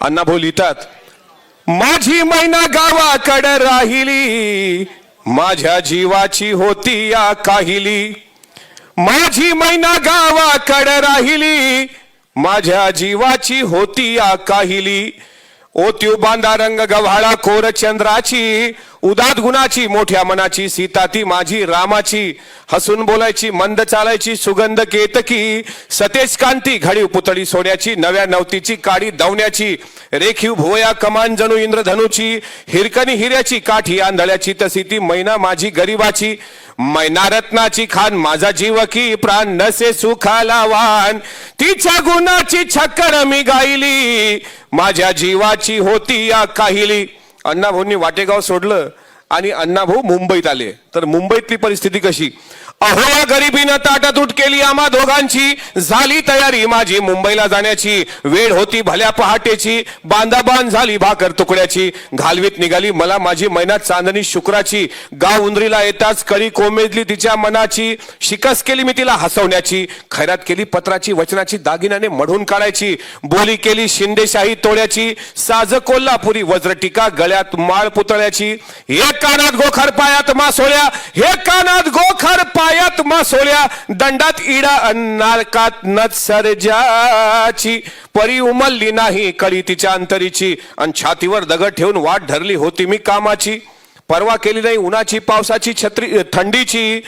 अण्णाभाऊ लिहितात माझी मैना गावाकडे राहिली माझ्या जीवाची होती या काहिली. माझी मैना गावाकडे राहिली माझ्या जीवाची होती या काहिली. ओत्यू बांधा रंग गव्हाळा कोर चंद्राची उदात गुणाची मोठ्या मनाची सीता ती माझी रामाची हसून बोलायची मंद चालायची सुगंध केतकी सतेज कांती घडीव पुतळी सोन्याची नव्या नवतीची काडी दवण्याची रेखीव भुवया कमान जणू इंद्रधनुची हिरकणी हिऱ्याची काठी आंधळ्याची तशी ती मैना माझी गरिबाची मैनारत्नाची खान माझा जीव की प्राण नसे सुखाला वान तिच्या गुणाची छक्कर मी गायली माझ्या जीवाची होती या काहिली. अण्णाभाऊंनी वाटेगाव सोडलं. आणि अण्णाभाऊ मुंबईत आले. तर मुंबईतली परिस्थिती कशी? अहो या गरिबीनं ताटातूट केली आम्हा दोघांची. झाली तयारी माझी मुंबईला जाण्याची. वेळ होती भल्या पहाटेची. बांधाबांध झाली भाकर तुकड्याची. घालवीत निघाली मला माझी मैनात चांदणी शुक्राची. गाव उंदरीला येताच कळी कोमेजली तिच्या मनाची. शिकस केली मी तिला हसवण्याची. खैरात केली पत्राची वचनाची दागिन्याने मढून काढायची. बोली केली शिंदेशाही तोड्याची. साज कोल्हापुरी वज्रटिका गळ्यात माळ पुतळ्याची. येत कानात गोखर पायात मासोळ्या. हे कानात गोखर पायात मासोळ्या. दंडात इडा नारकात नत्सर्जाची. परी उमलली नाही कळी तिच्या अंतरीची. आणि छातीवर दगड ठेवून वाट धरली होती मी कामाची. परवा केली नाही उन्हाची पावसाची छत्री थंडीची.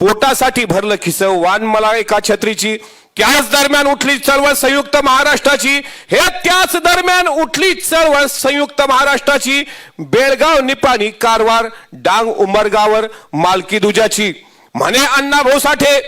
पोटासाठी भरलं खिस वान मला एका छत्रीची. त्याच दरम्यान उठली चळवळ संयुक्त महाराष्ट्राची. हे त्याच दरम्यान उठली चळवळ संयुक्त महाराष्ट्राची. बेळगाव निपाणी कारवार डांग उमरगावर मालकी दुजाची. म्हणे अण्णाभाऊ साठे.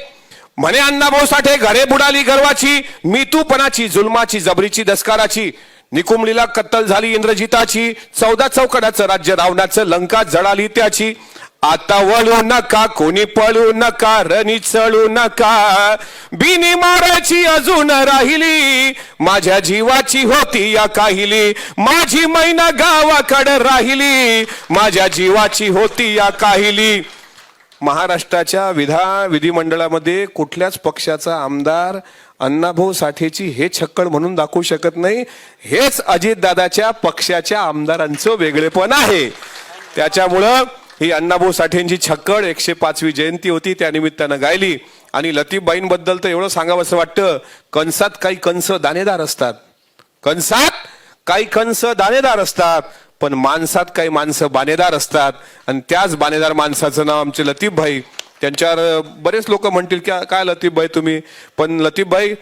म्हणे अण्णाभाऊ साठे घरे बुडाली गर्वाची. मितूपणाची जुलमाची जबरीची दस्काराची. निकुंबलीला कत्तल झाली इंद्रजिताची. चौदा चौकडाचं राज्य रावणाचं लंका जळाली त्याची. आता वळू नका कोणी पळू नका रणी चळू नका. बिनी मारायची अजून राहिली माझ्या जीवाची होती या काहिली. माझी मैना गावाकडे राहिली माझ्या जीवाची होती या काहिली. महाराष्ट्राच्या विधान विधिमंडळामध्ये कुठल्याच पक्षाचा आमदार अण्णाभाऊ साठेची हे छक्कड म्हणून दाखवू शकत नाही. हेच अजितदादाच्या पक्षाच्या आमदारांचं वेगळेपण आहे. त्याच्यामुळं ही अण्णाभाऊ साठेंची छक्कड एकशे पाचवी जयंती होती त्या निमित्तानं गायली. आणि लतीफबाईंबद्दल तर एवढं सांगावं वाटतं कंसात काही कंस दाणेदार असतात. कंसात काही कंस दाणेदार असतात पण माणसात काही माणसं बाणेदार असतात. आणि त्याच बाणेदार माणसाचं नाव आमचे लतीफभाई त्यांच्यावर बरेच लोक म्हणतील की काय लतीफभाई तुम्ही? पण लतीफभाई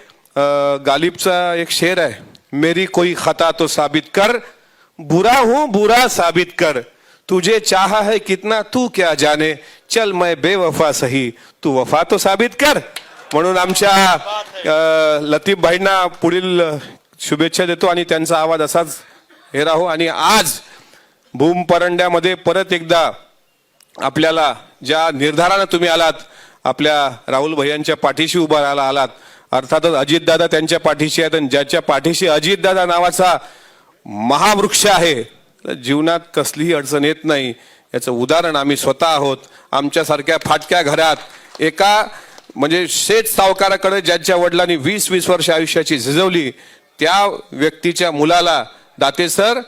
गालिबचा एक शेर आहे. मेरी कोई खता तो साबित कर बुरा हूं बुरा साबित कर. तुझे चाह है कितना तू क्या जाने? चल मैं बेवफा सही तू वफा तो साबित कर। म्हणून आमच्या लतीफ भाईंना पुढील शुभेच्छा देतो आणि त्यांचा आवाज असाच हे राहू. आणि आज भूम परंड्यामध्ये परत एकदा आपल्याला ज्या निर्धारानं तुम्ही आलात आपल्या राहुल भैयांच्या पाठीशी उभा राहायला आलात अर्थातच अजितदादा त्यांच्या पाठीशी आहेत आणि ज्याच्या पाठीशी अजितदादा नावाचा महावृक्ष आहे जीवनात कसलीही अडचण येत नाही. याचं उदाहरण आम्ही स्वतः आहोत. आमच्यासारख्या फाटक्या घरात एका म्हणजे शेठ सावकाराकडे ज्यांच्या वडिलांनी वीस वीस वर्ष आयुष्याची झिजवली त्या व्यक्तीच्या मुलाला दाते सर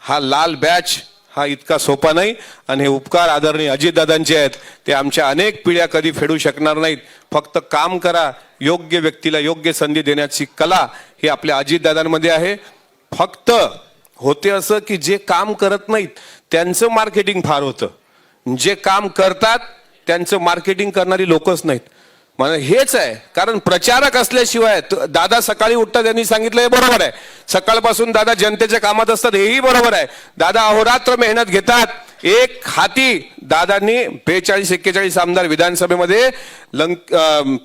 हा लाल बॅच हा इतका सोपा नाही आणि हे उपकार आदरणीय अजितदादांचे आहेत. ते आमच्या अनेक पिढ्या कधी फेडू शकणार नाहीत. फक्त काम करा योग्य व्यक्तीला योग्य संधी देण्याची कला ही आपल्या अजितदादांमध्ये आहे. फक्त होते असं की जे काम करत नाहीत त्यांचं मार्केटिंग फार होतं. जे काम करतात त्यांचं मार्केटिंग करणारी लोकच नाहीत. मला हेच आहे. कारण प्रचारक असल्याशिवाय दादा सकाळी उठतात त्यांनी सांगितलं हे बरोबर आहे. सकाळपासून दादा जनतेच्या कामात असतात हेही बरोबर आहे. दादा अहोरात्र मेहनत घेतात. एक हाती दादांनी बेचाळीस एक्केचाळीस आमदार विधानसभेमध्ये लंक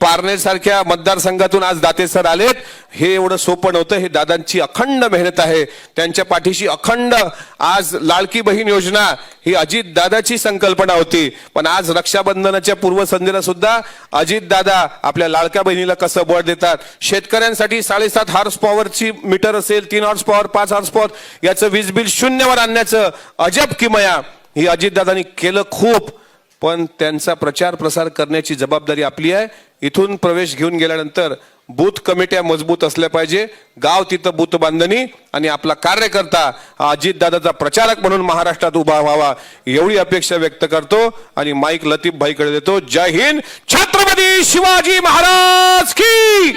पारनेसारख्या मतदारसंघातून आज दाते सर आलेत. हे एवढं सोपं नव्हतं. हे दादांची अखंड मेहनत आहे. त्यांच्या पाठीशी अखंड आज लाडकी बहीण योजना ही अजित दादाची संकल्पना होती. पण आज रक्षाबंधनाच्या पूर्वसंध्येला सुद्धा अजित दादा आपल्या लाडक्या बहिणीला कसं बळ देतात? शेतकऱ्यांसाठी साडेसात हॉर्स पॉवरची मीटर असेल तीन हॉर्स पॉवर पाच हॉर्स पॉवर याचं वीज बिल शून्यवर आणण्याचं अजब किमया ही अजितदादांनी केलं खूप. पण त्यांचा प्रचार प्रसार करण्याची जबाबदारी आपली आहे. इथून प्रवेश घेऊन गेल्यानंतर बूथ कमिट्या मजबूत असल्या पाहिजे. गाव तिथं बूथ बांधणी आणि आपला कार्यकर्ता अजितदादाचा प्रचारक म्हणून महाराष्ट्रात उभा व्हावा एवढी अपेक्षा व्यक्त करतो आणि माईक लतीफ भाईकडे देतो. जय हिंद. छत्रपती शिवाजी महाराज की!